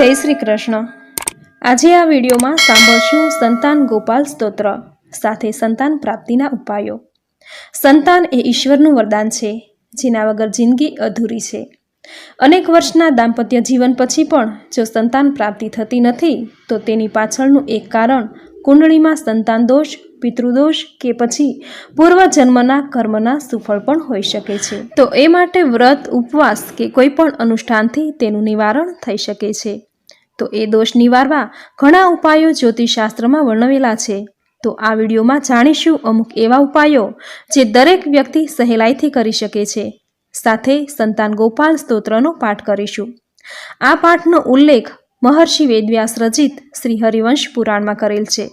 જય શ્રી કૃષ્ણ. આજે આ વિડીયોમાં સાંભળશું સંતાન ગોપાલ સ્તોત્ર, સાથે સંતાન પ્રાપ્તિના ઉપાયો. સંતાન એ ઈશ્વરનું વરદાન છે, જેના વગર જિંદગી અધૂરી છે. અનેક વર્ષના દાંપત્ય જીવન પછી પણ જો સંતાન પ્રાપ્તિ થતી નથી, તો તેની પાછળનું એક કારણ કુંડળીમાં સંતાન દોષ, પિતૃદોષ કે પછી પૂર્વજન્મના કર્મના સુફળ પણ હોઈ શકે છે. તો એ માટે વ્રત, ઉપવાસ કે કોઈ પણ અનુષ્ઠાનથી તેનું નિવારણ થઈ શકે છે. તો એ દોષ નિવારવા ઘણા ઉપાયો જ્યોતિષશાસ્ત્રમાં વર્ણવેલા છે. તો આ વિડીયોમાં જાણીશું અમુક એવા ઉપાયો જે દરેક વ્યક્તિ સહેલાઈથી કરી શકે છે. સાથે સંતાન ગોપાલ સ્તોત્રનો પાઠ કરીશું. આ પાઠનો ઉલ્લેખ મહર્ષિ વેદવ્યાસ રચિત શ્રી હરિવંશ પુરાણમાં કરેલ છે.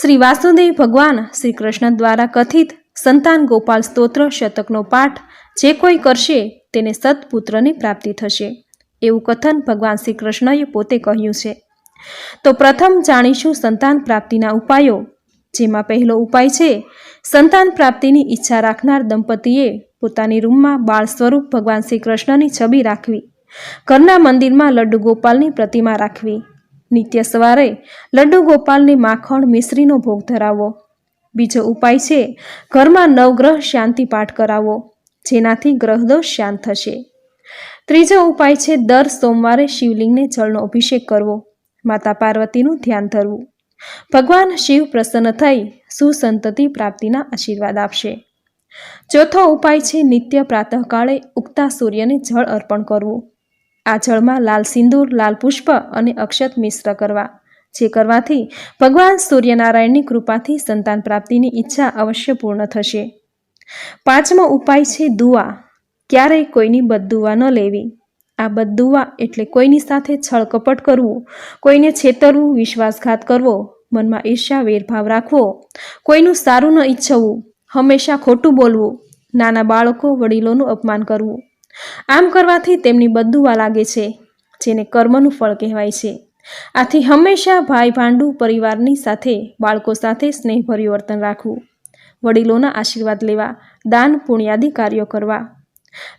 શ્રી વાસુદેવ ભગવાન શ્રી કૃષ્ણ દ્વારા કથિત સંતાન ગોપાલ સ્તોત્ર શતકનો પાઠ જે કોઈ કરશે તેને સત્પુત્રની પ્રાપ્તિ થશે. એવું કથન ભગવાન શ્રી કૃષ્ણએ પોતે કહ્યું છે. તો પ્રથમ જાણીશું સંતાન પ્રાપ્તિના ઉપાયો. જેમાં પહેલો ઉપાય છે, સંતાન પ્રાપ્તિની ઈચ્છા રાખનાર દંપતીએ પોતાની રૂમમાં બાળ સ્વરૂપ ભગવાન શ્રી કૃષ્ણની છબી રાખવી, ઘરના મંદિરમાં લડ્ડુ ગોપાલની પ્રતિમા રાખવી, નિત્ય સવારે લડ્ડુ ગોપાલને માખણ મિશ્રીનો ભોગ ધરાવવો બીજો ઉપાય છે, ઘરમાં નવગ્રહ શાંતિ પાઠ કરાવવો જેનાથી ગ્રહદોષ શાંત થશે. ત્રીજો ઉપાય છે, દર સોમવારે શિવલિંગને જળનો અભિષેક કરવો. માતા પાર્વતીનું ધ્યાન ધરવું. ભગવાન શિવ પ્રસન્ન થઈ સુસંતતિ પ્રાપ્તિના આશીર્વાદ આપશે. ચોથો ઉપાય છે, નિત્ય પ્રાતઃકાળે ઉગતા સૂર્યને જળ અર્પણ કરવું. આ જળમાં લાલ સિંદૂર, લાલ પુષ્પ અને અક્ષત મિશ્ર કરવા, જે કરવાથી ભગવાન સૂર્યનારાયણની કૃપાથી સંતાન પ્રાપ્તિની ઈચ્છા અવશ્ય પૂર્ણ થશે. પાંચમો ઉપાય છે, દુઆ. ક્યારેય કોઈની બદદુવા ન લેવી. આ બદદુવા એટલે કોઈની સાથે છળકપટ કરવું, કોઈને છેતરવું, વિશ્વાસઘાત કરવો, મનમાં ઈર્ષ્યા વેરભાવ રાખવો, કોઈનું સારું ન ઈચ્છવું, હંમેશા ખોટું બોલવું, નાના બાળકો વડીલોનું અપમાન કરવું. આમ કરવાથી તેમની બદદુવા લાગે છે, જેને કર્મનું ફળ કહેવાય છે. આથી હંમેશા ભાઈ ભાંડુ પરિવારની સાથે, બાળકો સાથે સ્નેહભર્યું વર્તન રાખવું. વડીલોના આશીર્વાદ લેવા, દાન પુણ્યાદિ કાર્યો કરવા.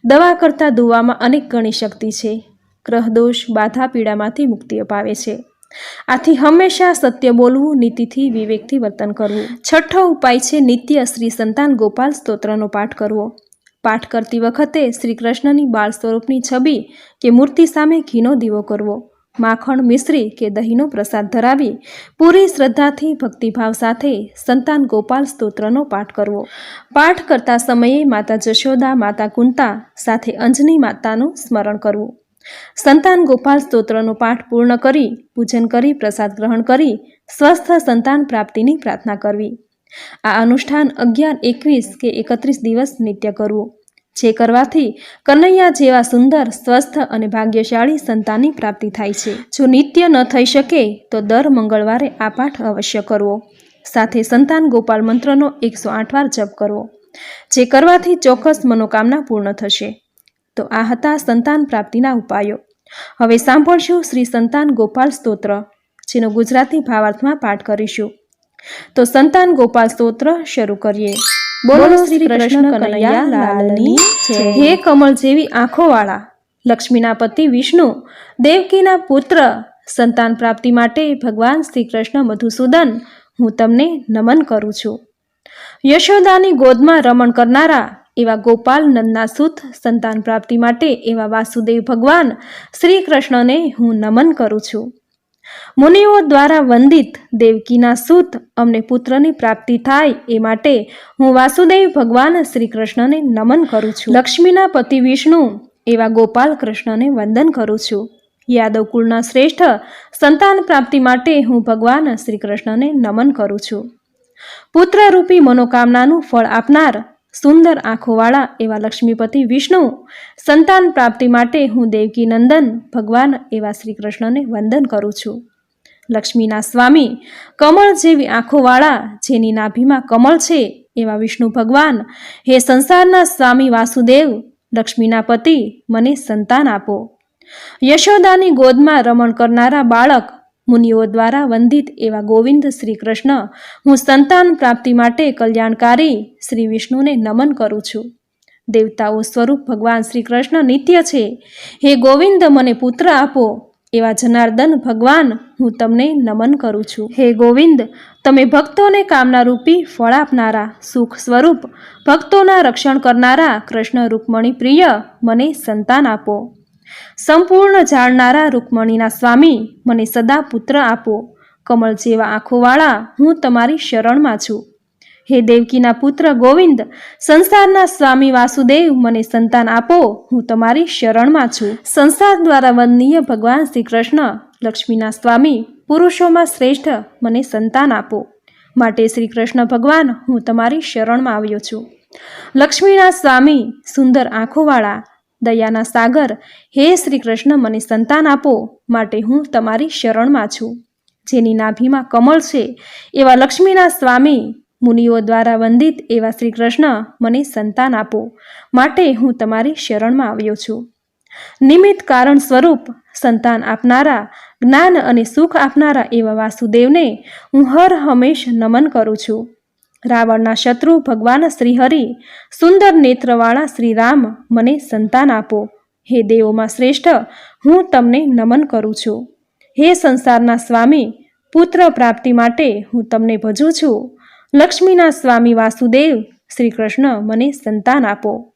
દવા કરતાં દુવામાં અનેક ગણી શક્તિ છે. ગ્રહદોષ, બાધા પીડામાંથી મુક્તિ અપાવે છે. આથી હંમેશા સત્ય બોલવું, નીતિથી વિવેકથી વર્તન કરવું. છઠ્ઠો ઉપાય છે નિત્ય શ્રી સંતાન ગોપાલ સ્તોત્રનો પાઠ કરવો. પાઠ કરતી વખતે શ્રી કૃષ્ણની બાળ સ્વરૂપની છબી કે મૂર્તિ સામે ઘીનો દીવો કરવો. માખણ મિશ્રી કે દહીંનો પ્રસાદ ધરાવી પૂરી શ્રદ્ધાથી, ભક્તિભાવ સાથે સંતાન ગોપાલ સ્તોત્રનો પાઠ કરવો. પાઠ કરતા સમયે માતા જશોદા, માતા કુંતા સાથે અંજની માતાનું સ્મરણ કરવું. સંતાન ગોપાલ સ્તોત્રનો પાઠ પૂર્ણ કરી, પૂજન કરી, પ્રસાદ ગ્રહણ કરી, સ્વસ્થ સંતાન પ્રાપ્તિની પ્રાર્થના કરવી. આ અનુષ્ઠાન અગિયાર, એકવીસ કે એકત્રીસ દિવસ નિત્ય કરવું. જે કરવાથી કનૈયા જેવા સુંદર, સ્વસ્થ અને ભાગ્યશાળી સંતાનની પ્રાપ્તિ થાય છે. જો નિત્ય ન થઈ શકે, તો દર મંગળવારે આ પાઠ અવશ્ય કરવો. સાથે સંતાન ગોપાલ મંત્રનો એકસો આઠ વાર જપ કરવો, જે કરવાથી ચોક્કસ મનોકામના પૂર્ણ થશે. તો આ હતા સંતાન પ્રાપ્તિના ઉપાયો. હવે સાંભળશું શ્રી સંતાન ગોપાલ સ્તોત્ર, જેનો ગુજરાતી ભાવાર્થમાં પાઠ કરીશું. તો સંતાન ગોપાલ સ્તોત્ર શરૂ કરીએ. બોલો શ્રી કૃષ્ણ કનૈયા લાલની હે કમળ જેવી આંખોવાળા લક્ષ્મીના પતિ વિષ્ણુ દેવકીના પુત્ર સંતાન પ્રાપ્તિ માટે ભગવાન શ્રી કૃષ્ણ મધુસૂદન હું તમને નમન કરું છું. યશોદાની ગોદમાં રમણ કરનારા એવા ગોપાલ નંદના સુત સંતાન પ્રાપ્તિ માટે એવા વાસુદેવ ભગવાન શ્રી કૃષ્ણને હું નમન કરું છું. મુનિઓ દ્વારા વંદિત દેવકીના સૂત અમને પુત્રની પ્રાપ્તિ થાય એ માટે હું વાસુદેવ ભગવાન શ્રી કૃષ્ણને નમન કરું છું. લક્ષ્મીના પતિ વિષ્ણુ એવા ગોપાલ કૃષ્ણને વંદન કરું છું. યાદવ કુળના શ્રેષ્ઠ સંતાન પ્રાપ્તિ માટે હું ભગવાન શ્રી કૃષ્ણને નમન કરું છું. પુત્રરૂપી મનોકામનાનું ફળ આપનાર સુંદર આંખોવાળા એવા લક્ષ્મીપતિ વિષ્ણુ સંતાન પ્રાપ્તિ માટે હું દેવકી નંદન ભગવાન એવા શ્રી કૃષ્ણને વંદન કરું છું. લક્ષ્મીના સ્વામી, કમળ જેવી આંખોવાળા જેની નાભીમાં કમળ છે એવા વિષ્ણુ ભગવાન, હે સંસારના સ્વામી વાસુદેવ, લક્ષ્મીના પતિ, મને સંતાન આપો. યશોદાની ગોદમાં રમણ કરનારા બાળક મુનિઓ દ્વારા વંદિત એવા ગોવિંદ શ્રી કૃષ્ણ, હું સંતાન પ્રાપ્તિ માટે કલ્યાણકારી શ્રી વિષ્ણુને નમન કરું છું. દેવતાઓ સ્વરૂપ ભગવાન શ્રી કૃષ્ણ નિત્ય છે. હે ગોવિંદ, મને પુત્ર આપો. એવા જનાર્દન ભગવાન, હું તમને નમન કરું છું. હે ગોવિંદ, તમે ભક્તોને કામનારૂપી ફળ આપનારા, સુખ સ્વરૂપ ભક્તોના રક્ષણ કરનારા કૃષ્ણ રૂકમણી પ્રિય, મને સંતાન આપો. સંપૂર્ણ જાણનારા રૂકમણીના સ્વામી, મને સદા પુત્ર આપો. કમળ જેવા આંખોવાળા હું તમારી શરણમાં છું. હે દેવકીના પુત્ર ગોવિંદ, સંસારના સ્વામી વાસુદેવ, મને સંતાન આપો. હું તમારી શરણમાં છું. સંસાર દ્વારા વંદનીય ભગવાન શ્રી કૃષ્ણ લક્ષ્મીના સ્વામી, પુરુષોમાં શ્રેષ્ઠ મને સંતાન આપો. માટે શ્રી કૃષ્ણ ભગવાન, હું તમારી શરણમાં આવ્યો છું. લક્ષ્મીના સ્વામી, સુંદર આંખોવાળા દયાના સાગર, હે શ્રી કૃષ્ણ મને સંતાન આપો, માટે હું તમારી શરણમાં છું. જેની નાભીમાં કમળ છે, એવા લક્ષ્મીના સ્વામી મુનિઓ દ્વારા વંદિત એવા શ્રી કૃષ્ણ મને સંતાન આપો, માટે હું તમારી શરણમાં આવ્યો છું. નિમિત્ત કારણ સ્વરૂપ સંતાન આપનારા, જ્ઞાન અને સુખ આપનારા એવા વાસુદેવને હું હર હંમેશ નમન કરું છું. રાવણના શત્રુ ભગવાન શ્રીહરિ, સુંદર નેત્રવાળા શ્રીરામ મને સંતાન આપો. હે દેવોમાં શ્રેષ્ઠ, હું તમને નમન કરું છું. હે સંસારના સ્વામી, પુત્ર પ્રાપ્તિ માટે હું તમને ભજું છું. લક્ષ્મીના સ્વામી વાસુદેવ શ્રી કૃષ્ણ મને સંતાન આપો.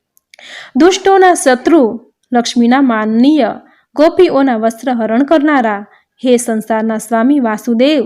દુષ્ટોના શત્રુ, લક્ષ્મીના માનનીય, ગોપીઓના વસ્ત્ર હરણ કરનારા, હે સંસારના સ્વામી વાસુદેવ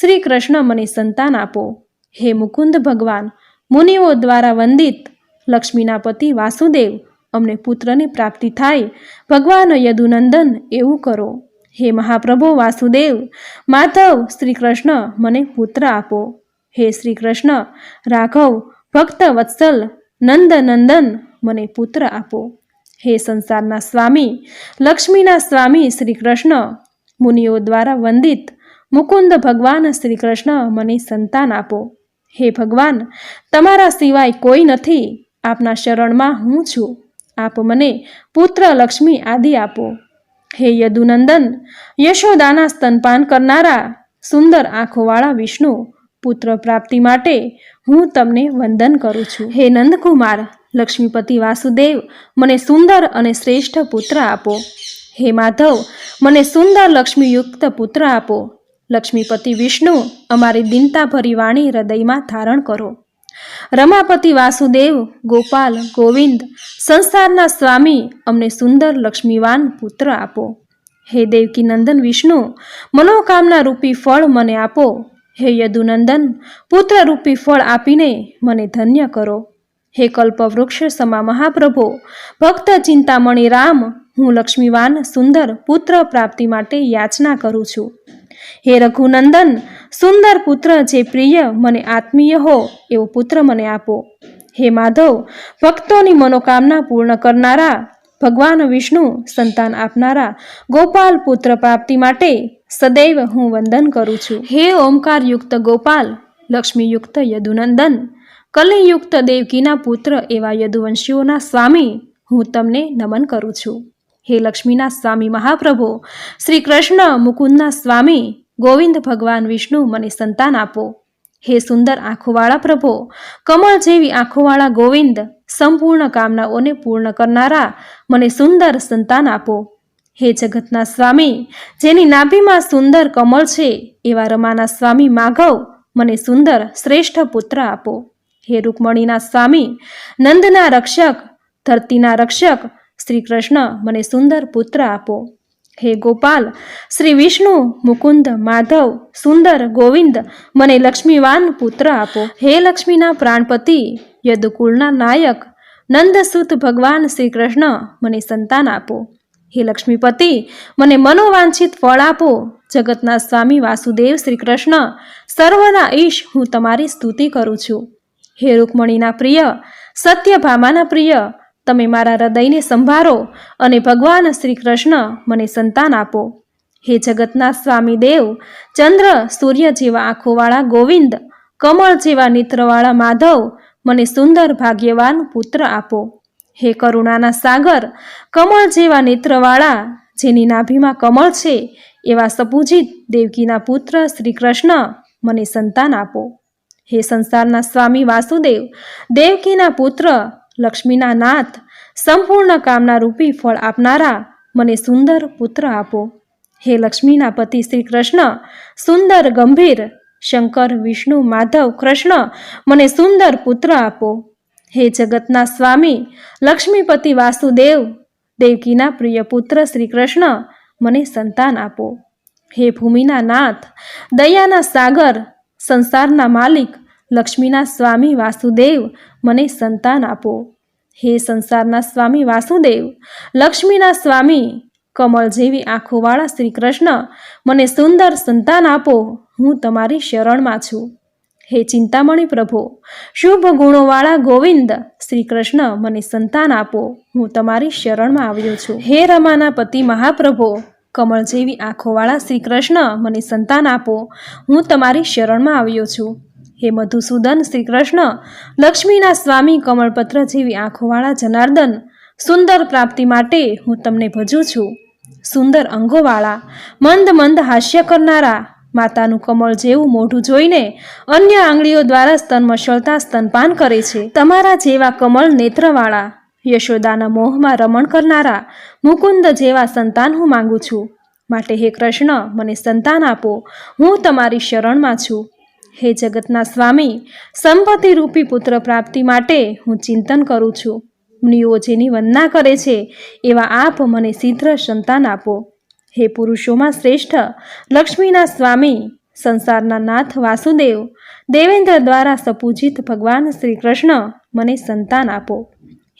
શ્રી કૃષ્ણ મને સંતાન આપો. હે મુકુંદ ભગવાન, મુનિઓ દ્વારા વંદિત લક્ષ્મીના પતિ વાસુદેવ, અમને પુત્રની પ્રાપ્તિ થાય. ભગવાન યદુનંદન, એવું કરો. હે મહાપ્રભુ વાસુદેવ, માધવ શ્રી કૃષ્ણ મને પુત્ર આપો. હે શ્રી કૃષ્ણ રાઘવ, ભક્ત વત્સલ નંદ નંદન મને પુત્ર આપો. હે સંસારના સ્વામી, લક્ષ્મીના સ્વામી શ્રી કૃષ્ણ મુનિઓ દ્વારા વંદિત મુકુંદ ભગવાન શ્રી કૃષ્ણ મને સંતાન આપો. હે ભગવાન, તમારા સિવાય કોઈ નથી. આપના શરણમાં હું છું. આપ મને પુત્ર લક્ષ્મી આદિ આપો. હે યદુનંદન, યશોદાના સ્તનપાન કરનારા સુંદર આંખોવાળા વિષ્ણુ, પુત્ર પ્રાપ્તિ માટે હું તમને વંદન કરું છું. હે નંદકુમાર, લક્ષ્મીપતિ વાસુદેવ, મને સુંદર અને શ્રેષ્ઠ પુત્ર આપો. હે માધવ, મને સુંદર લક્ષ્મીયુક્ત પુત્ર આપો. લક્ષ્મીપતિ વિષ્ણુ અમારી દિનતાભરી વાણી હૃદયમાં ધારણ કરો. રમાપતિ વાસુદેવ, ગોપાલ, ગોવિંદ, સંસારના સ્વામી અમને સુંદર લક્ષ્મીવાન પુત્ર આપો. હે દેવકી નંદન વિષ્ણુ, મનોકામના રૂપી ફળ મને આપો. હે યદુનંદન, પુત્ર રૂપી ફળ આપીને મને ધન્ય કરો. હે કલ્પવૃક્ષ સમા મહાપ્રભો, ભક્ત ચિંતામણી રામ, હું લક્ષ્મીવાન સુંદર પુત્ર પ્રાપ્તિ માટે યાચના કરું છું. હે રઘુનંદન, સુંદર પુત્ર જે પ્રિય મને આત્મીય હો એવો પુત્ર મને આપો. હે માધવ, ભક્તોની મનોકામના પૂર્ણ કરનારા, ભગવાન વિષ્ણુ સંતાન આપનારા, ગોપાલ પુત્ર પ્રાપ્તિ માટે સદૈવ હું વંદન કરું છું. હે ઓમકારયુક્ત ગોપાલ, લક્ષ્મીયુક્ત યદુનંદન, કલિયુક્ત દેવકીના પુત્ર એવા યદુવંશીઓના સ્વામી, હું તમને નમન કરું છું. હે લક્ષ્મીના સ્વામી મહાપ્રભુ, શ્રી કૃષ્ણ મુકુંદના સ્વામી, ગોવિંદ ભગવાન વિષ્ણુ મને સંતાન આપો. હે સુંદર આંખોવાળા પ્રભો, કમળ જેવી આંખોવાળા ગોવિંદ, સંપૂર્ણ કામનાઓને પૂર્ણ કરનારા મને સુંદર સંતાન આપો. હે જગતના સ્વામી, જેની નાભીમાં સુંદર કમળ છે, એવા રમાના સ્વામી માઘવ મને સુંદર શ્રેષ્ઠ પુત્ર આપો. હે રૂકમણીના સ્વામી, નંદના રક્ષક, ધરતીના રક્ષક શ્રી કૃષ્ણ મને સુંદર પુત્ર આપો. હે ગોપાલ, શ્રી વિષ્ણુ, મુકુંદ, માધવ, સુંદર ગોવિંદ, મને લક્ષ્મીવાન પુત્ર આપો. હે લક્ષ્મીના પ્રાણપતિ, યદુકુળના નાયક, નંદસુત ભગવાન શ્રી કૃષ્ણ મને સંતાન આપો. હે લક્ષ્મીપતિ, મને મનોવાંછિત ફળ આપો. જગતના સ્વામી વાસુદેવ શ્રી કૃષ્ણ સર્વના ઈશ હું તમારી સ્તુતિ કરું છું. હે રૂકમણીના પ્રિય, સત્યભામાના પ્રિય તમે મારા હૃદયને સંભાળો અને ભગવાન શ્રી કૃષ્ણ મને સંતાન આપો. હે જગતના સ્વામી દેવ, ચંદ્ર, સૂર્ય જેવા આંખોવાળા ગોવિંદ, કમળ જેવા નેત્રવાળા માધવ મને સુંદર ભાગ્યવાન પુત્ર આપો. હે કરુણાના સાગર, કમળ જેવા નેત્રવાળા, જેની નાભીમાં કમળ છે, એવા સપૂજિત દેવકીના પુત્ર શ્રી કૃષ્ણ મને સંતાન આપો. હે સંસારના સ્વામી વાસુદેવ, દેવકીના પુત્ર લક્ષ્મીના નાથ, સંપૂર્ણ કામના રૂપી ફળ આપનારા મને સુંદર પુત્ર આપો. હે લક્ષ્મીના પતિ શ્રી કૃષ્ણ, સુંદર, ગંભીર, શંકર, વિષ્ણુ, માધવ, કૃષ્ણ, મને સુંદર પુત્ર આપો. હે જગતના સ્વામી, લક્ષ્મીપતિ વાસુદેવ, દેવકીના પ્રિય પુત્ર શ્રી કૃષ્ણ, મને સંતાન આપો. હે ભૂમિના નાથ, દયાના સાગર, સંસારના માલિક, લક્ષ્મીના સ્વામી વાસુદેવ મને સંતાન આપો. હે સંસારના સ્વામી વાસુદેવ, લક્ષ્મીના સ્વામી, કમળ જેવી આંખોવાળા શ્રી કૃષ્ણ, મને સુંદર સંતાન આપો. હું તમારી શરણમાં છું. હે ચિંતામણી પ્રભુ, શુભ ગુણોવાળા ગોવિંદ, શ્રી કૃષ્ણ મને સંતાન આપો. હું તમારી શરણમાં આવ્યો છું. હે રમાના પતિ મહાપ્રભુ, કમળ જેવી આંખોવાળા શ્રી કૃષ્ણ મને સંતાન આપો. હું તમારી શરણમાં આવ્યો છું. હે મધુસૂદન શ્રી કૃષ્ણ લક્ષ્મીના સ્વામી કમળપત્ર જેવી આંખોવાળા જનાર્દન, સુંદર પ્રાપ્તિ માટે હું તમને ભજું છું. સુંદર અંગોવાળા, મંદ મંદ હાસ્ય કરનારા, માતાનું કમળ જેવું મોઢું જોઈને અન્ય આંગળીઓ દ્વારા સ્તન મસળતા સ્તનપાન કરે છે. તમારા જેવા કમળ નેત્રવાળા, યશોદાના મોહમાં રમણ કરનારા, મુકુંદ જેવા સંતાન હું માંગુ છું. માટે હે કૃષ્ણ, મને સંતાન આપો. હું તમારી શરણમાં છું. હે જગતના સ્વામી, સંપત્તિ રૂપી પુત્ર પ્રાપ્તિ માટે હું ચિંતન કરું છું. મુનિઓ જેની વંદના કરે છે, એવા આપ મને શીઘ્ર સંતાન આપો. હે પુરુષોમાં શ્રેષ્ઠ, લક્ષ્મીના સ્વામી, સંસારના નાથ વાસુદેવ, દેવેન્દ્ર દ્વારા સપૂજિત ભગવાન શ્રી કૃષ્ણ મને સંતાન આપો.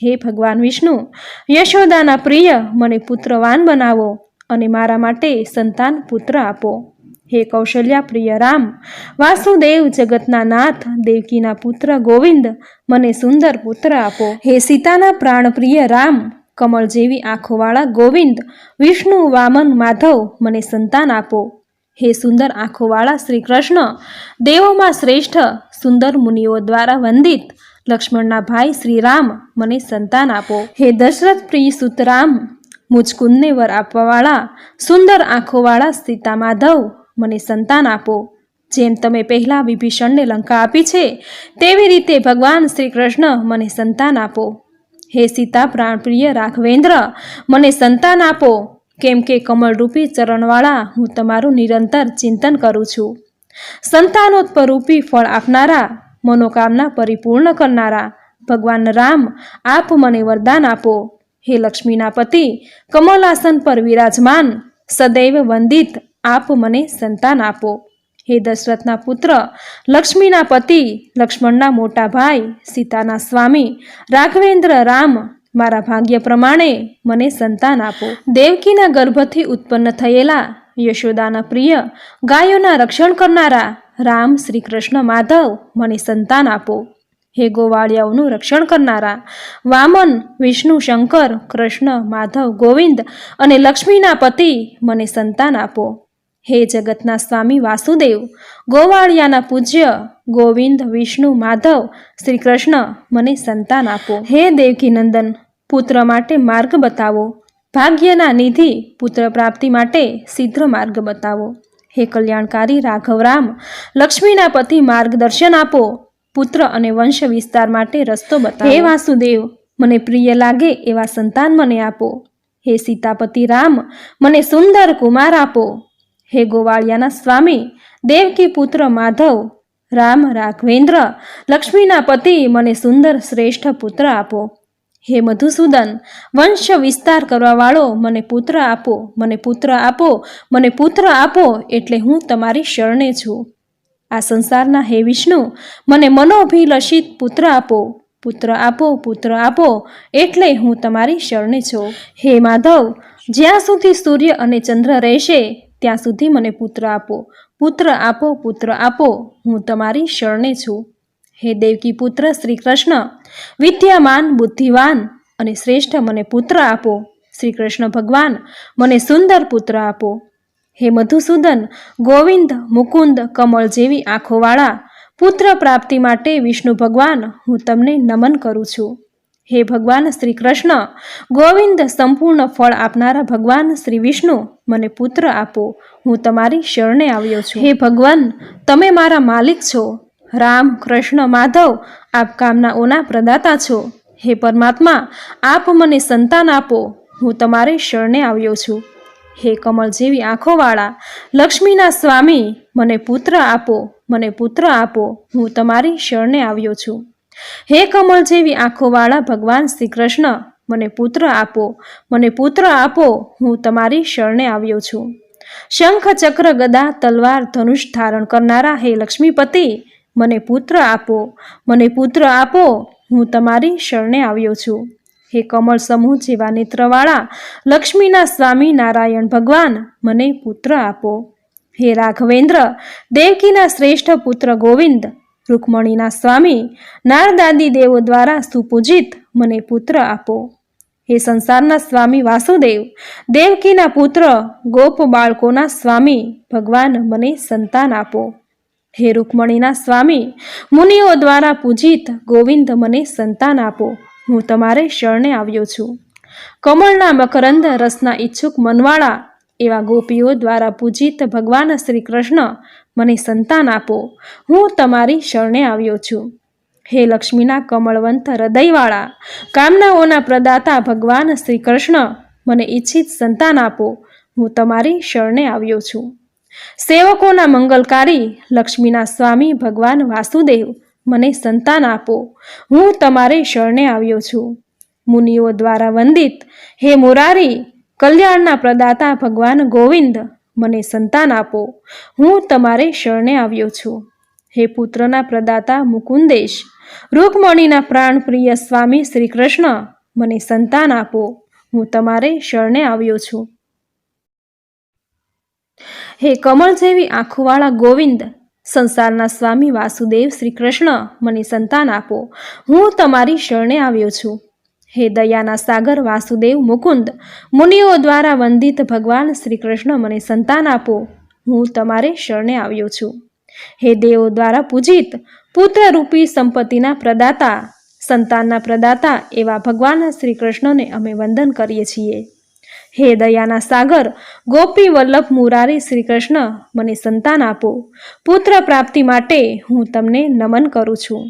હે ભગવાન વિષ્ણુ, યશોદાના પ્રિય મને પુત્રવાન બનાવો અને મારા માટે સંતાન પુત્ર આપો. હે કૌશલ્યા પ્રિય રામ, વાસુદેવ જગતના નાથ, દેવકીના પુત્ર ગોવિંદ, મને સુંદર પુત્ર આપો. હે સીતાના પ્રાણપ્રિય રામ, કમળ જેવી આંખોવાળા ગોવિંદ, વિષ્ણુ, વામન, માધવ, મને સંતાન આપો. હે સુંદર આંખોવાળા શ્રી કૃષ્ણ, દેવોમાં શ્રેષ્ઠ, સુંદર મુનિઓ દ્વારા વંદિત, લક્ષ્મણના ભાઈ શ્રી રામ, મને સંતાન આપો. હે દશરથ પ્રિય સુતરામ, મુજકુંદને વર આપવાવાળા, સુંદર આંખોવાળા સીતા માધવ મને સંતાન આપો. જેમ તમે પહેલાં વિભીષણને લંકા આપી છે, તેવી રીતે ભગવાન શ્રી કૃષ્ણ મને સંતાન આપો. હે સીતા પ્રાણપ્રિય રાઘવેન્દ્ર, મને સંતાન આપો. કેમ કે કમળરૂપી ચરણવાળા હું તમારું નિરંતર ચિંતન કરું છું. સંતાનોત્પરૂપી ફળ આપનારા, મનોકામના પરિપૂર્ણ કરનારા, ભગવાન રામ, આપ મને વરદાન આપો. હે લક્ષ્મીના પતિ, કમલાસન પર વિરાજમાન, સદૈવ વંદિત આપ મને સંતાન આપો. હે દશરથના પુત્ર, લક્ષ્મીના પતિ, લક્ષ્મણના મોટા ભાઈ, સીતાના સ્વામી, રાઘવેન્દ્ર રામ, મારા ભાગ્ય પ્રમાણે મને સંતાન આપો. દેવકીના ગર્ભથી ઉત્પન્ન થયેલા યશોદાના પ્રિય, ગાયોના રક્ષણ કરનારા રામ શ્રી કૃષ્ણ માધવ મને સંતાન આપો. હે ગોવાળિયાઓનું રક્ષણ કરનારા વામન, વિષ્ણુ શંકર, કૃષ્ણ, માધવ, ગોવિંદ અને લક્ષ્મીના પતિ મને સંતાન આપો. હે જગતના સ્વામી વાસુદેવ, ગોવાળિયાના પૂજ્ય ગોવિંદ, વિષ્ણુ, માધવ શ્રી કૃષ્ણ મને સંતાન આપો. હે દેવકી નંદન પુત્ર માટે માર્ગ બતાવો. ભાગ્યના નિધિ, પુત્ર પ્રાપ્તિ માટે સિદ્ધ માર્ગ બતાવો. હે કલ્યાણકારી રાઘવરામ, લક્ષ્મીના પતિ માર્ગદર્શન આપો. પુત્ર અને વંશ વિસ્તાર માટે રસ્તો બતાવો. હે વાસુદેવ, મને પ્રિય લાગે એવા સંતાન મને આપો. હે સીતાપતિ રામ, મને સુંદર કુમાર આપો. હે ગોવાળિયાના સ્વામી, દેવકી પુત્ર માધવ, રામ રાઘવેન્દ્ર, લક્ષ્મીના પતિ મને સુંદર શ્રેષ્ઠ પુત્ર આપો. હે મધુસૂદન, વંશ વિસ્તાર કરવાવાળો મને પુત્ર આપો, મને પુત્ર આપો, મને પુત્ર આપો એટલે હું તમારી શરણે છું. આ સંસારના હે વિષ્ણુ, મને મનોભિલષિત પુત્ર આપો. પુત્ર આપો પુત્ર આપો એટલે હું તમારી શરણે છું. હે માધવ, જ્યાં સુધી સૂર્ય અને ચંદ્ર રહેશે ત્યાં સુધી મને પુત્ર આપો. પુત્ર આપો પુત્ર આપો. હું તમારી શરણે છું. હે દેવકી પુત્ર, શ્રી કૃષ્ણ. વિદ્યામાન બુદ્ધિવાન અને શ્રેષ્ઠ મને પુત્ર આપો. શ્રી કૃષ્ણ ભગવાન, મને સુંદર પુત્ર આપો. હે મધુસૂદન, ગોવિંદ, મુકુંદ, કમળ જેવી આંખોવાળા, પુત્ર પ્રાપ્તિ માટે વિષ્ણુ ભગવાન, હું તમને નમન કરું છું. હે ભગવાન શ્રી કૃષ્ણ, ગોવિંદ સંપૂર્ણ ફળ આપનારા ભગવાન શ્રી વિષ્ણુ, મને પુત્ર આપો, હું તમારી શરણે આવ્યો છું. હે ભગવાન, તમે મારા માલિક છો. રામ, કૃષ્ણ, માધવ, આપ કામનાઓના પ્રદાતા છો. હે પરમાત્મા, આપ મને સંતાન આપો, હું તમારી શરણે આવ્યો છું. હે કમળ જેવી આંખોવાળા, લક્ષ્મીના સ્વામી, મને પુત્ર આપો, મને પુત્ર આપો, હું તમારી શરણે આવ્યો છું. હે કમળ જેવી આંખોવાળા ભગવાન શ્રી કૃષ્ણ મને પુત્ર આપો, મને પુત્ર આપો, હું તમારી શરણે આવ્યો છું. શંખ ચક્ર ગદા તલવાર ધનુષ ધારણ કરનારા હે લક્ષ્મીપતિ, મને પુત્ર આપો, મને પુત્ર આપો, હું તમારી શરણે આવ્યો છું. હે કમળ સમૂહ જેવા નેત્રવાળા, લક્ષ્મીના સ્વામી નારાયણ ભગવાન, મને પુત્ર આપો. હે રાઘવેન્દ્ર, દેવકીના શ્રેષ્ઠ પુત્ર ગોવિંદ રૂકમણીના સ્વામી, નારદાદી દેવો દ્વારા સુપૂજિત મને પુત્ર આપો. હે સંસારના સ્વામી વાસુદેવ, દેવકીના પુત્ર, ગોપ બાળકોના સ્વામી, ભગવાન મને સંતાન આપો. હે રૂકમણીના સ્વામી, મુનિઓ દ્વારા પૂજિત ગોવિંદ મને સંતાન આપો. હું તમારે શરણે આવ્યો છું. કમળના મકરંદ રસના ઈચ્છુક મનવાળા એવા ગોપીઓ દ્વારા પૂજિત ભગવાન શ્રી કૃષ્ણ મને સંતાન આપો. હું તમારી શરણે આવ્યો છું. હે લક્ષ્મીના કમળવંત હૃદયવાળા, કામનાઓના પ્રદાતા ભગવાન શ્રી કૃષ્ણ મને ઈચ્છિત સંતાન આપો. હું તમારી શરણે આવ્યો છું. સેવકોના મંગલકારી, લક્ષ્મીના સ્વામી ભગવાન વાસુદેવ, મને સંતાન આપો. હું તમારે શરણે આવ્યો છું. મુનિઓ દ્વારા વંદિત, હે મોરારી, કલ્યાણના પ્રદાતા ભગવાન ગોવિંદ મને સંતાન આપો. હું તમારે શરણે આવ્યો છું. હે પુત્રના પ્રદાતા મુકુંદેશ, રૂકમણીના પ્રાણપ્રિય સ્વામી શ્રી કૃષ્ણ મને સંતાન આપો. હું તમારે શરણે આવ્યો છું. હે કમળ જેવી આંખોવાળા ગોવિંદ, સંસારના સ્વામી વાસુદેવ શ્રી કૃષ્ણ મને સંતાન આપો. હું તમારી શરણે આવ્યો છું. હે દયાના સાગર વાસુદેવ મુકુંદ, મુનિઓ દ્વારા વંદિત ભગવાન શ્રી કૃષ્ણ મને સંતાન આપો. હું તમારે શરણે આવ્યો છું. હે દેવો દ્વારા પૂજિત પુત્રરૂપી સંપત્તિના પ્રદાતા, સંતાનના પ્રદાતા એવા ભગવાન શ્રી કૃષ્ણને અમે વંદન કરીએ છીએ. હે દયાના સાગર, ગોપી વલ્લભ મુરારી શ્રી કૃષ્ણ મને સંતાન આપો. પુત્ર પ્રાપ્તિ માટે હું તમને નમન કરું છું.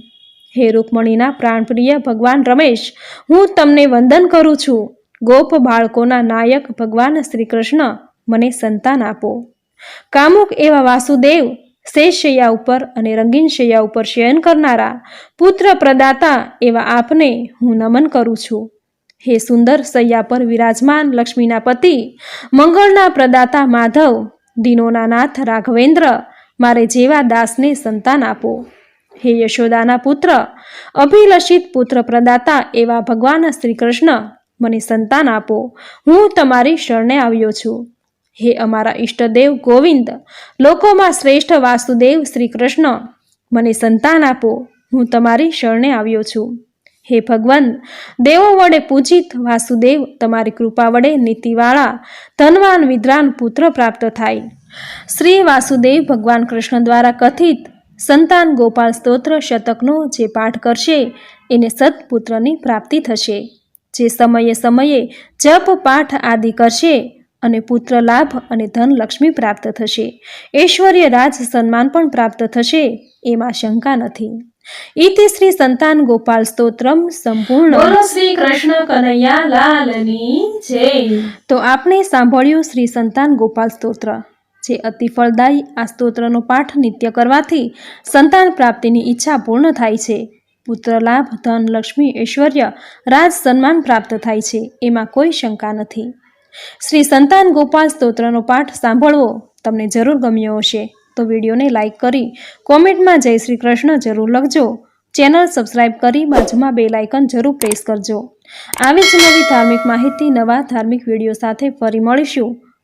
હે રૂકમણીના પ્રાણપ્રિય ભગવાન રમેશ, હું તમને વંદન કરું છું. ગોપ બાળકોના નાયક ભગવાન શ્રી કૃષ્ણ મને સંતાન આપો. કામુક એવા વાસુદેવ શૈયા ઉપર અને રંગીન શૈયા ઉપર શયન કરનારા, પુત્ર પ્રદાતા એવા આપને હું નમન કરું છું. હે સુંદર સૈયા પર વિરાજમાન લક્ષ્મીના પતિ, મંગળના પ્રદાતા માધવ, દિનોના નાથ રાઘવેન્દ્ર, મારે જેવા દાસને સંતાન આપો. હે યશોદાના પુત્ર, અભિલષિત પુત્ર પ્રદાતા એવા ભગવાન શ્રી કૃષ્ણ, મને સંતાન આપો. હું તમારી શરણે આવ્યો છું. હે અમારા ઈષ્ટદેવ ગોવિંદ, લોકોમાં શ્રેષ્ઠ વાસુદેવ શ્રી કૃષ્ણ, મને સંતાન આપો. હું તમારી શરણે આવ્યો છું. હે ભગવાન, દેવો વડે પૂજિત વાસુદેવ તમારી કૃપા વડે નીતિવાળા, ધનવાન વિદ્રાન પુત્ર પ્રાપ્ત થાય. શ્રી વાસુદેવ ભગવાન કૃષ્ણ દ્વારા કથિત સંતાન ગોપાલ સ્તોત્ર શતકનો જે પાઠ કરશે એને સત્પુત્રની પ્રાપ્તિ થશે. જે સમયે સમયે જપ પાઠ આદિ કરશે અને પુત્ર લાભ અને ધન લક્ષ્મી પ્રાપ્ત થશે. ઐશ્વર્ય રાજ સન્માન પણ પ્રાપ્ત થશે એમાં શંકા નથી. ઇતિ શ્રી સંતાન ગોપાલ સ્તોત્રમ સંપૂર્ણ. બોલો શ્રી કૃષ્ણ કનૈયા લાલની જય. તો આપણે સાંભળ્યું શ્રી સંતાન ગોપાલ સ્તોત્ર. જે અતિ ફળદાયી આ સ્તોત્રનો પાઠ નિત્ય કરવાથી સંતાન પ્રાપ્તિની ઈચ્છા પૂર્ણ થાય છે. પુત્ર લાભ, ધન, લક્ષ્મી, ઐશ્વર્ય, રાજ સન્માન પ્રાપ્ત થાય છે. એમાં કોઈ શંકા નથી. શ્રી સંતાન ગોપાલ સ્તોત્રનો પાઠ સાંભળવો તમને જરૂર ગમ્યો હશે. તો વિડીયોને લાઇક કરી, કોમેન્ટમાં જય શ્રી કૃષ્ણ જરૂર લખજો. ચેનલ સબસ્ક્રાઇબ કરી બાજુમાં બે લાઇકન જરૂર પ્રેસ કરજો. આવી જ નવી ધાર્મિક માહિતી, નવા ધાર્મિક વીડિયો સાથે ફરી મળીશું.